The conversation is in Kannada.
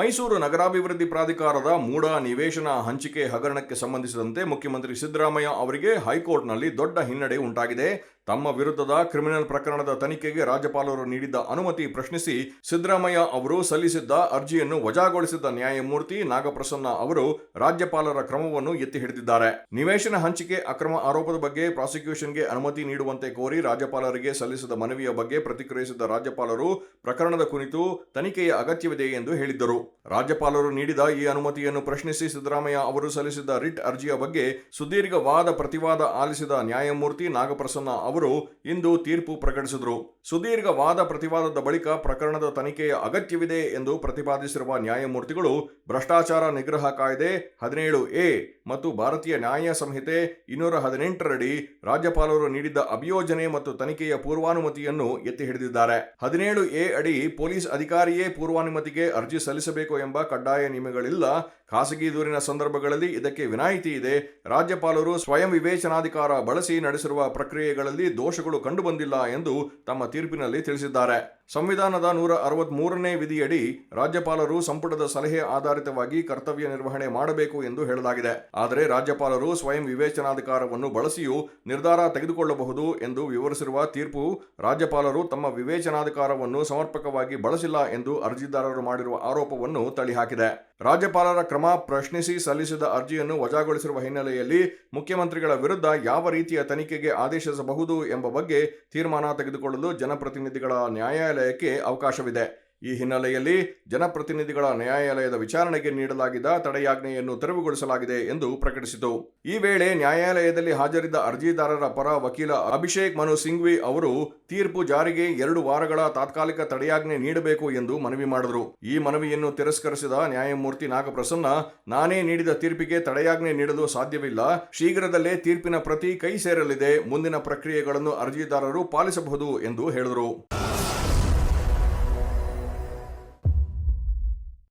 ಮೈಸೂರು ನಗರಾಭಿವೃದ್ಧಿ ಪ್ರಾಧಿಕಾರದ ಮೂಡ ನಿವೇಶನ ಹಂಚಿಕೆ ಹಗರಣಕ್ಕೆ ಸಂಬಂಧಿಸಿದಂತೆ ಮುಖ್ಯಮಂತ್ರಿ ಸಿದ್ದರಾಮಯ್ಯ ಅವರಿಗೆ ಹೈಕೋರ್ಟ್ನಲ್ಲಿ ದೊಡ್ಡ ಹಿನ್ನಡೆ ಉಂಟಾಗಿದೆ. ತಮ್ಮ ವಿರುದ್ಧದ ಕ್ರಿಮಿನಲ್ ಪ್ರಕರಣದ ತನಿಖೆಗೆ ರಾಜ್ಯಪಾಲರು ನೀಡಿದ್ದ ಅನುಮತಿ ಪ್ರಶ್ನಿಸಿ ಸಿದ್ದರಾಮಯ್ಯ ಅವರು ಸಲ್ಲಿಸಿದ್ದ ಅರ್ಜಿಯನ್ನು ವಜಾಗೊಳಿಸಿದ್ದ ನ್ಯಾಯಮೂರ್ತಿ ನಾಗಪ್ರಸನ್ನ ಅವರು ರಾಜ್ಯಪಾಲರ ಕ್ರಮವನ್ನು ಎತ್ತಿ ಹಿಡಿದಿದ್ದಾರೆ. ನಿವೇಶನ ಹಂಚಿಕೆ ಅಕ್ರಮ ಆರೋಪದ ಬಗ್ಗೆ ಪ್ರಾಸಿಕ್ಯೂಷನ್ಗೆ ಅನುಮತಿ ನೀಡುವಂತೆ ಕೋರಿ ರಾಜ್ಯಪಾಲರಿಗೆ ಸಲ್ಲಿಸಿದ ಮನವಿಯ ಬಗ್ಗೆ ಪ್ರತಿಕ್ರಿಯಿಸಿದ ರಾಜ್ಯಪಾಲರು ಪ್ರಕರಣದ ಕುರಿತು ತನಿಖೆಯ ಅಗತ್ಯವಿದೆ ಎಂದು ಹೇಳಿದ್ದರು. ರಾಜ್ಯಪಾಲರು ನೀಡಿದ ಈ ಅನುಮತಿಯನ್ನು ಪ್ರಶ್ನಿಸಿ ಸಿದ್ದರಾಮಯ್ಯ ಅವರು ಸಲ್ಲಿಸಿದ್ದ ರಿಟ್ ಅರ್ಜಿಯ ಬಗ್ಗೆ ಸುದೀರ್ಘ ವಾದ ಪ್ರತಿವಾದ ಆಲಿಸಿದ ನ್ಯಾಯಮೂರ್ತಿ ನಾಗಪ್ರಸನ್ನ ಅವರು ಇಂದು ತೀರ್ಪು ಪ್ರಕಟಿಸಿದರು. ಸುದೀರ್ಘ ವಾದ ಪ್ರತಿವಾದದ ಬಳಿಕ ಪ್ರಕರಣದ ತನಿಖೆಯ ಅಗತ್ಯವಿದೆ ಎಂದು ಪ್ರತಿಪಾದಿಸಿರುವ ನ್ಯಾಯಮೂರ್ತಿಗಳು ಭ್ರಷ್ಟಾಚಾರ ನಿಗ್ರಹ ಕಾಯ್ದೆ, ಹದಿನೇಳು ಎ ಮತ್ತು ಭಾರತೀಯ ನ್ಯಾಯ ಸಂಹಿತೆ ಇನ್ನೂರ ಹದಿನೆಂಟರಡಿ ರಾಜ್ಯಪಾಲರು ನೀಡಿದ್ದ ಅಭಿಯೋಜನೆ ಮತ್ತು ತನಿಖೆಯ ಪೂರ್ವಾನುಮತಿಯನ್ನು ಎತ್ತಿ ಹಿಡಿದಿದ್ದಾರೆ. ಹದಿನೇಳು ಎ ಅಡಿ ಪೊಲೀಸ್ ಅಧಿಕಾರಿಯೇ ಪೂರ್ವಾನುಮತಿಗೆ ಅರ್ಜಿ ಸಲ್ಲಿಸಬೇಕು ಎಂಬ ಕಡ್ಡಾಯ ನಿಯಮಗಳಿಲ್ಲ. ಖಾಸಗಿ ದೂರಿನ ಸಂದರ್ಭಗಳಲ್ಲಿ ಇದಕ್ಕೆ ವಿನಾಯಿತಿ ಇದೆ. ರಾಜ್ಯಪಾಲರು ಸ್ವಯಂ ವಿವೇಚನಾಧಿಕಾರ ಬಳಸಿ ನಡೆಸಿರುವ ಪ್ರಕ್ರಿಯೆಗಳಲ್ಲಿ ದೋಷಗಳು ಕಂಡುಬಂದಿಲ್ಲ ಎಂದು ತಮ್ಮ ತೀರ್ಪಿನಲ್ಲಿ ತಿಳಿಸಿದ್ದಾರೆ. ಸಂವಿಧಾನದ ನೂರ ಅರವತ್ಮೂರನೇ ವಿಧಿಯಡಿ ರಾಜ್ಯಪಾಲರು ಸಂಪುಟದ ಸಲಹೆ ಆಧಾರಿತವಾಗಿ ಕರ್ತವ್ಯ ನಿರ್ವಹಣೆ ಮಾಡಬೇಕು ಎಂದು ಹೇಳಲಾಗಿದೆ. ಆದರೆ ರಾಜ್ಯಪಾಲರು ಸ್ವಯಂ ವಿವೇಚನಾಧಿಕಾರವನ್ನು ಬಳಸಿಯೂ ನಿರ್ಧಾರ ತೆಗೆದುಕೊಳ್ಳಬಹುದು ಎಂದು ವಿವರಿಸಿರುವ ತೀರ್ಪು ರಾಜ್ಯಪಾಲರು ತಮ್ಮ ವಿವೇಚನಾಧಿಕಾರವನ್ನು ಸಮರ್ಪಕವಾಗಿ ಬಳಸಿಲ್ಲ ಎಂದು ಅರ್ಜಿದಾರರು ಮಾಡಿರುವ ಆರೋಪವನ್ನು ತಳ್ಳಿಹಾಕಿದೆ. ರಾಜ್ಯಪಾಲರ ಕ್ರಮ ಪ್ರಶ್ನಿಸಿ ಸಲ್ಲಿಸಿದ ಅರ್ಜಿಯನ್ನು ವಜಾಗೊಳಿಸಿರುವ ಹಿನ್ನೆಲೆಯಲ್ಲಿ ಮುಖ್ಯಮಂತ್ರಿಗಳ ವಿರುದ್ಧ ಯಾವ ರೀತಿಯ ತನಿಖೆಗೆ ಆದೇಶಿಸಬಹುದು ಎಂಬ ಬಗ್ಗೆ ತೀರ್ಮಾನ ತೆಗೆದುಕೊಳ್ಳಲು ಜನಪ್ರತಿನಿಧಿಗಳ ನ್ಯಾಯಾಲಯಕ್ಕೆ ಅವಕಾಶವಿದೆ. ಈ ಹಿನ್ನೆಲೆಯಲ್ಲಿ ಜನಪ್ರತಿನಿಧಿಗಳ ನ್ಯಾಯಾಲಯದ ವಿಚಾರಣೆಗೆ ನೀಡಲಾಗಿದ್ದ ತಡೆಯಾಜ್ಞೆಯನ್ನು ತೆರವುಗೊಳಿಸಲಾಗಿದೆ ಎಂದು ಪ್ರಕಟಿಸಿತು. ಈ ವೇಳೆ ನ್ಯಾಯಾಲಯದಲ್ಲಿ ಹಾಜರಿದ್ದ ಅರ್ಜಿದಾರರ ಪರ ವಕೀಲ ಅಭಿಷೇಕ್ ಮನು ಸಿಂಘ್ವಿ ಅವರು ತೀರ್ಪು ಜಾರಿಗೆ ಎರಡು ವಾರಗಳ ತಾತ್ಕಾಲಿಕ ತಡೆಯಾಜ್ಞೆ ನೀಡಬೇಕು ಎಂದು ಮನವಿ ಮಾಡಿದರು. ಈ ಮನವಿಯನ್ನು ತಿರಸ್ಕರಿಸಿದ ನ್ಯಾಯಮೂರ್ತಿ ನಾಗಪ್ರಸನ್ನ, ನಾನೇ ನೀಡಿದ ತೀರ್ಪಿಗೆ ತಡೆಯಾಜ್ಞೆ ನೀಡಲು ಸಾಧ್ಯವಿಲ್ಲ. ಶೀಘ್ರದಲ್ಲೇ ತೀರ್ಪಿನ ಪ್ರತಿ ಕೈ ಸೇರಲಿದೆ. ಮುಂದಿನ ಪ್ರಕ್ರಿಯೆಗಳನ್ನು ಅರ್ಜಿದಾರರು ಪಾಲಿಸಬಹುದು ಎಂದು ಹೇಳಿದರು.